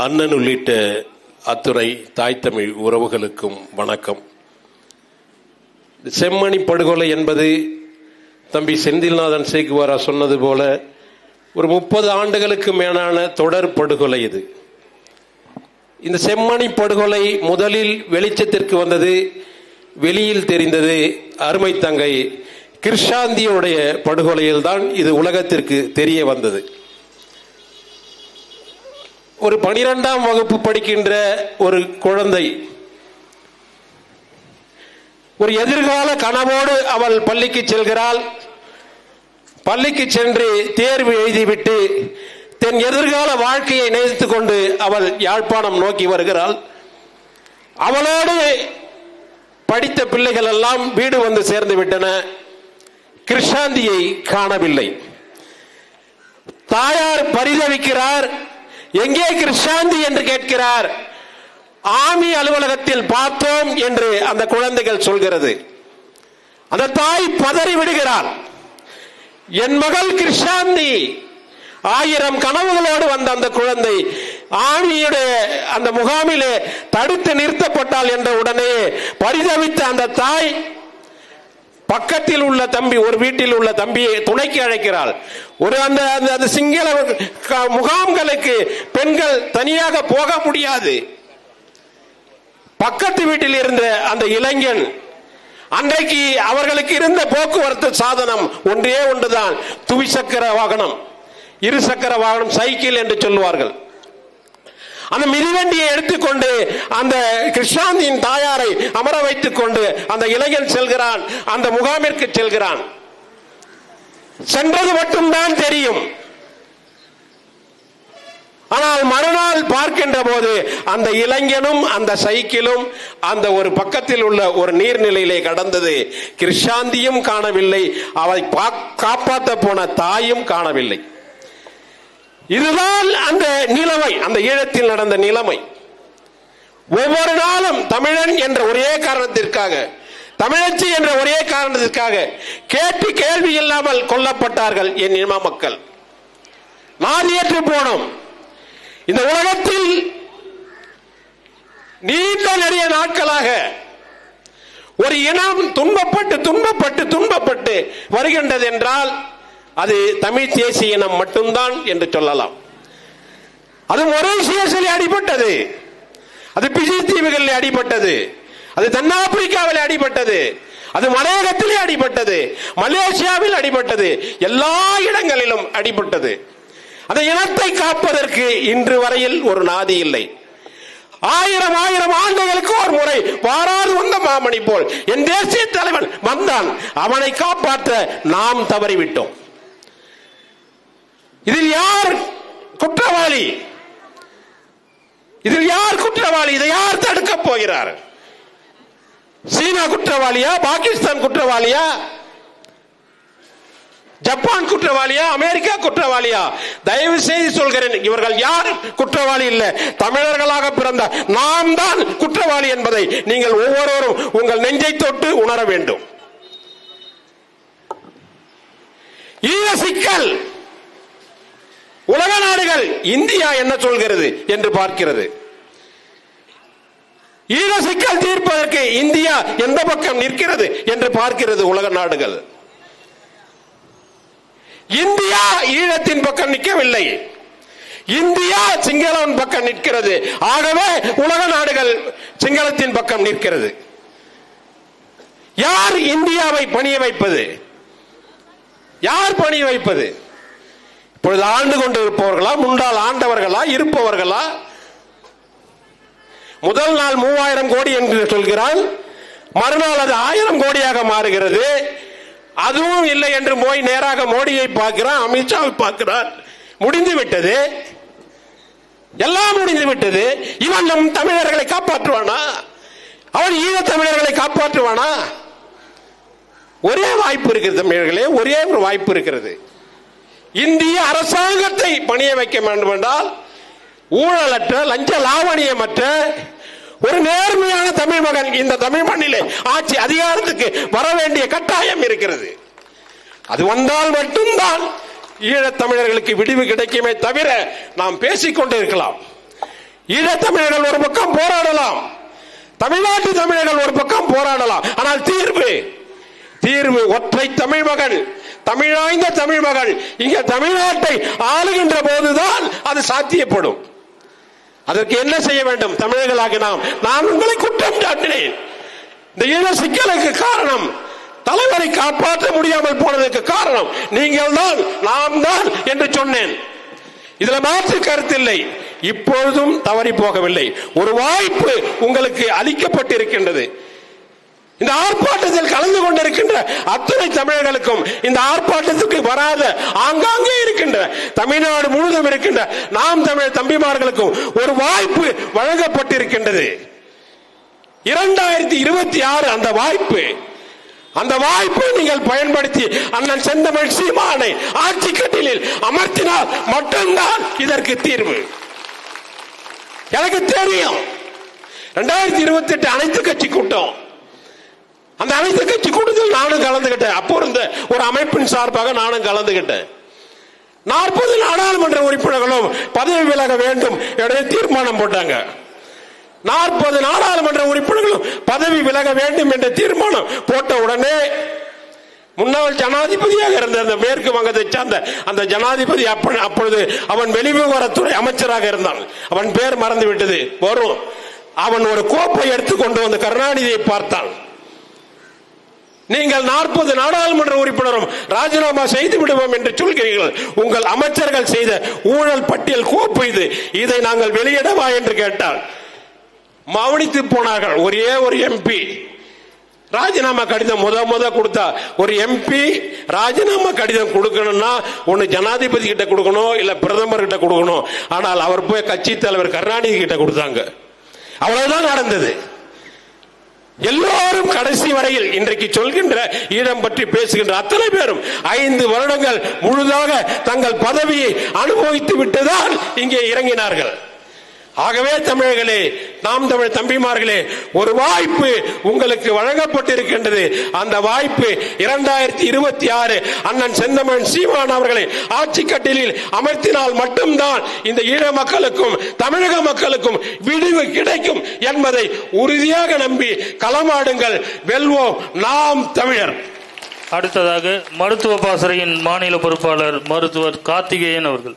அண்ணன் உள்ளிட்ட அத்துறை தாய் தமிழ் உறவுகளுக்கும் வணக்கம். செம்மணி படுகொலை என்பது தம்பி செந்தில்நாதன் சேகுவாரா சொன்னது போல ஒரு முப்பது ஆண்டுகளுக்கு மேலான தொடர் படுகொலை இது. இந்த செம்மணி படுகொலை முதலில் வெளிச்சத்திற்கு வந்தது வெளியில் தெரிந்தது அருமை தங்கை கிருஷாந்தியுடைய படுகொலையில்தான் இது உலகத்திற்கு தெரிய வந்தது. ஒரு பனிரெண்டாம் வகுப்பு படிக்கின்ற ஒரு குழந்தை ஒரு எதிர்கால கனவோடு அவள் பள்ளிக்கு செல்கிறாள். பள்ளிக்கு சென்று தேர்வு எழுதிவிட்டு தன் எதிர்கால வாழ்க்கையை நினைத்துக் கொண்டு அவள் யாழ்ப்பாணம் நோக்கி வருகிறாள். அவளோடு படித்த பிள்ளைகள் எல்லாம் வீடு வந்து சேர்ந்து விட்டன. கிருஷாந்தியை காணவில்லை. தாயார் பரிதவிக்கிறார். எங்கே கிருஷாந்தி என்று கேட்கிறார்? ஆமி அலுவலகத்தில் பார்த்தோம் என்று அந்த குழந்தைகள் சொல்கிறது. அந்த தாய் பதறி விடுகிறார் என் மகள் கிருஷாந்தி ஆயிரம் கனவுகளோடு வந்த அந்த குழந்தை ஆமியுடைய அந்த முகாமிலே தடுத்து நிறுத்தப்பட்டால் என்ற உடனே பரிதவித்த அந்த தாய் பக்கத்தில் உள்ள தம்பி ஒரு வீட்டில் உள்ள தம்பியை துணைக்கு அழைக்கிறாள். ஒரு அந்த அந்த சிங்கள முகாம்களுக்கு பெண்கள் தனியாக போக முடியாது. பக்கத்து வீட்டில் இருந்த அந்த இளைஞன் அன்றைக்கு அவர்களுக்கு இருந்த போக்குவரத்து சாதனம் ஒன்றே ஒன்றுதான். துவிசக்கர வாகனம் இரு சக்கர வாகனம் சைக்கிள் என்று சொல்லுவார்கள். அந்த மிதிவண்டியை எடுத்துக்கொண்டு அந்த கிருஷ்ணாந்தியின் தாயாரை அமர வைத்துக் கொண்டு அந்த இளைஞன் செல்கிறான் அந்த முகாமிற்கு செல்கிறான். சென்றது மட்டும்தான் தெரியும். ஆனால் மறுநாள் பார்க்கின்ற போது அந்த இளைஞனும் அந்த சைக்கிளும் அந்த ஒரு பக்கத்தில் உள்ள ஒரு நீர்நிலையிலே கடந்தது. கிருஷாந்தியும் காணவில்லை. அவளை பா- காப்பாற்ற போன தாயும் காணவில்லை. இதுதான் அந்த நிலைமை அந்த ஈழத்தில் நடந்த நிலைமை. ஒவ்வொரு நாளும் தமிழன் என்ற ஒரே காரணத்திற்காக தமிழச்சி என்ற ஒரே காரணத்திற்காக கேட்டு கேள்வி இல்லாமல் கொல்லப்பட்டார்கள் என் இன மக்கள். நாதியற்று போனோம். இந்த உலகத்தில் நீண்ட நிறைய நாட்களாக ஒரு இனம் துன்பப்பட்டு துன்பப்பட்டு துன்பப்பட்டு வருகின்றது என்றால் அது தமிழ் தேசிய இனம் மட்டும்தான் என்று சொல்லலாம். அது மொரீசியஸில் அடிபட்டது. அது பிஜி தீவுகளில் அடிபட்டது. அது தென்னாப்பிரிக்காவில் அடிபட்டது. அது மலையகத்திலே அடிபட்டது. மலேசியாவில் அடிபட்டது. எல்லா இடங்களிலும் அடிபட்டது. அந்த இனத்தை காப்பதற்கு இன்று வரையில் ஒரு நாதி இல்லை. ஆயிரம் ஆயிரம் ஆண்டுகளுக்கு ஒரு முறை வாராது வந்த மாமணி போல் என் தேசிய தலைவன் வந்தான். அவனை காப்பாற்ற நாம் தவறிவிட்டோம். இதில் யார் குற்றவாளி? இதில் யார் குற்றவாளி? இதை யார் தடுக்க போகிறார்? சீனா குற்றவாளியா? பாகிஸ்தான் குற்றவாளியா? ஜப்பான் குற்றவாளியா? அமெரிக்கா குற்றவாளியா? தயவு செய்து சொல்கிறேன் இவர்கள் யார்? குற்றவாளி இல்லை. தமிழர்களாக பிறந்த நாம் தான் குற்றவாளி என்பதை நீங்கள் ஒவ்வொருவரும் உங்கள் நெஞ்சை தொட்டு உணர வேண்டும். ஈழ சிக்கல். உலக நாடுகள் இந்தியா என்ன சொல்கிறது என்று பார்க்கிறது. ஈழ சிக்கல் தீர்ப்பதற்கு இந்தியா எந்த பக்கம் நிற்கிறது என்று பார்க்கிறது உலக நாடுகள். இந்தியா ஈழத்தின் பக்கம் நிற்கவில்லை. இந்தியா சிங்களவன் பக்கம் நிற்கிறது. ஆகவே உலக நாடுகள் சிங்களத்தின் பக்கம் நிற்கிறது. யார் இந்தியாவை பணிய வைப்பது? யார் பணிய வைப்பது? இப்பொழுது ஆண்டு கொண்டு இருப்பவர்களா முன்னாள் ஆண்டவர்களா இருப்பவர்களா? முதல் நாள் மூவாயிரம் கோடி என்று சொல்கிறான் மறுநாள் அது ஆயிரம் கோடியாக மாறுகிறது. அதுவும் இல்லை என்று போய் நேராக மோடியை பார்க்கிறான் அமித்ஷாவை பார்க்கிறான். முடிந்து விட்டது. எல்லாம் முடிந்து விட்டது. இவன் நம் தமிழர்களை காப்பாற்றுவானா? அவன் ஈழ தமிழர்களை காப்பாற்றுவானா? ஒரே வாய்ப்பு இருக்கிறது தமிழர்களே ஒரே ஒரு வாய்ப்பு இருக்கிறது. இந்திய அரசாங்கத்தை பணிய வைக்க வேண்டும் என்றால் ஊழலற்ற லஞ்ச லாவணியமற்ற ஒரு நேர்மையான தமிழ் மகன் இந்த தமிழ் மண்ணிலே ஆட்சி அதிகாரத்துக்கு வர வேண்டிய கட்டாயம் இருக்கிறது. அது வந்தால் மட்டும்தான் ஈழத்தமிழர்களுக்கு விடிவு கிடைக்குமே தவிர நாம் பேசிக்கொண்டு இருக்கலாம். ஈழத் ஒரு பக்கம் போராடலாம். தமிழ்நாட்டு தமிழர்கள் ஒரு பக்கம் போராடலாம். ஆனால் தீர்வு தீர்வு ஒற்றை தமிழ் மகன் தமிழாய்ந்த தமிழ் மகள். இங்க தமிழ்நாட்டை ஆளுகின்ற போதுதான் அது சாத்தியப்படும். அதற்கு என்ன செய்ய வேண்டும்? தமிழர்களாக நாம் நான் உங்களை குற்றம் சாட்டினேன். இந்த ஈழ சிக்கலுக்கு காரணம் தலைவரை காப்பாற்ற முடியாமல் போனதற்கு காரணம் நீங்கள் தான் நாம் தான் என்று சொன்னேன். இதுல மாற்று கருத்தில்லை. இப்பொழுதும் தவறி போகவில்லை. ஒரு வாய்ப்பு உங்களுக்கு அளிக்கப்பட்டிருக்கின்றது. இந்த ஆர்ப்பாட்டத்தில் கலந்து கொண்டிருக்கின்ற அத்தனை தமிழர்களுக்கும் இந்த ஆர்ப்பாட்டத்துக்கு வராத ஆங்காங்கே இருக்கின்ற தமிழ்நாடு முழுவதும் இருக்கின்ற நாம் தமிழ் தம்பிமார்களுக்கும் ஒரு வாய்ப்பு வழங்கப்பட்டிருக்கின்றது. இரண்டாயிரத்தி இருபத்தி ஆறு அந்த வாய்ப்பு. அந்த வாய்ப்பை நீங்கள் பயன்படுத்தி அண்ணன் செந்தமிழ் சீமானை ஆட்சி கட்டிலில் அமர்த்தினால் மட்டும்தான் இதற்கு தீர்வு. எனக்கு தெரியும். ரெண்டாயிரத்தி இருபத்தி எட்டு அனைத்து கட்சி கூட்டம். அந்த அனைத்து கட்சி கூட்டத்தில் நானும் கலந்துகிட்டேன். அப்போ இருந்த ஒரு அமைப்பின் சார்பாக நானும் கலந்துகிட்டேன். நாற்பது நாடாளுமன்ற உறுப்பினர்களும் பதவி விலக வேண்டும் என்ற தீர்மானம் போட்டாங்க. நாற்பது நாடாளுமன்ற உறுப்பினர்களும் பதவி விலக வேண்டும் என்ற தீர்மானம் போட்ட உடனே முன்னாள் ஜனாதிபதியாக இருந்த அந்த மேற்கு வங்கத்தை சார்ந்த அந்த ஜனாதிபதி அப்பொழுது அவன் வெளிவிவரத்துறை அமைச்சராக இருந்தான். அவன் பேர் மறந்து விட்டது வரும். அவன் ஒரு கோப்பை எடுத்துக்கொண்டு வந்து கருணாநிதியை பார்த்தான். நீங்கள் நாற்பது நாடாளுமன்ற உறுப்பினரும் ராஜினாமா செய்து விடுவோம் என்று சொல்கிறீர்கள். உங்கள் அமைச்சர்கள் செய்த ஊழல் பட்டியல் கோப்பு இது. இதை நாங்கள் வெளியிடவா என்று கேட்டால் மௌனித்து போனார்கள். ஒரே ஒரு எம்பி ராஜினாமா கடிதம் முத முத கொடுத்தா ஒரு எம்பி ராஜினாமா கடிதம் கொடுக்கணும்னா ஒன்று ஜனாதிபதி கிட்ட கொடுக்கணும் இல்ல பிரதமர் கிட்ட கொடுக்கணும். ஆனால் அவர் போய் கட்சி தலைவர் கருணாநிதி கிட்ட கொடுத்தாங்க. அவ்வளவுதான் நடந்தது. எல்லாரும் கடைசி வரையில் இன்றைக்கு சொல்கின்ற இடம் பற்றி பேசுகின்ற அத்தனை பேரும் ஐந்து வருடங்கள் முழுதாக தங்கள் பதவியை அனுபவித்து விட்டுதான் இங்கே இறங்கினார்கள். ஆகவே தமிழர்களே நாம் தமிழ் தம்பிமார்களே ஒரு வாய்ப்பு உங்களுக்கு வழங்கப்பட்டிருக்கின்றது. அந்த வாய்ப்பு இரண்டாயிரத்தி இருபத்தி ஆறு அண்ணன் செந்தமன் சீமான் அவர்களை ஆட்சி கட்டிலில் அமர்த்தினால் மட்டும்தான் இந்த ஈழ மக்களுக்கும் தமிழக மக்களுக்கும் விடிவு கிடைக்கும் என்பதை உறுதியாக நம்பி களமாடுங்கள். வெல்வோம் நாம் தமிழர். அடுத்ததாக மருத்துவ பாசறையின் மாநில பொறுப்பாளர் மருத்துவர் கார்த்திகேயன் அவர்கள்.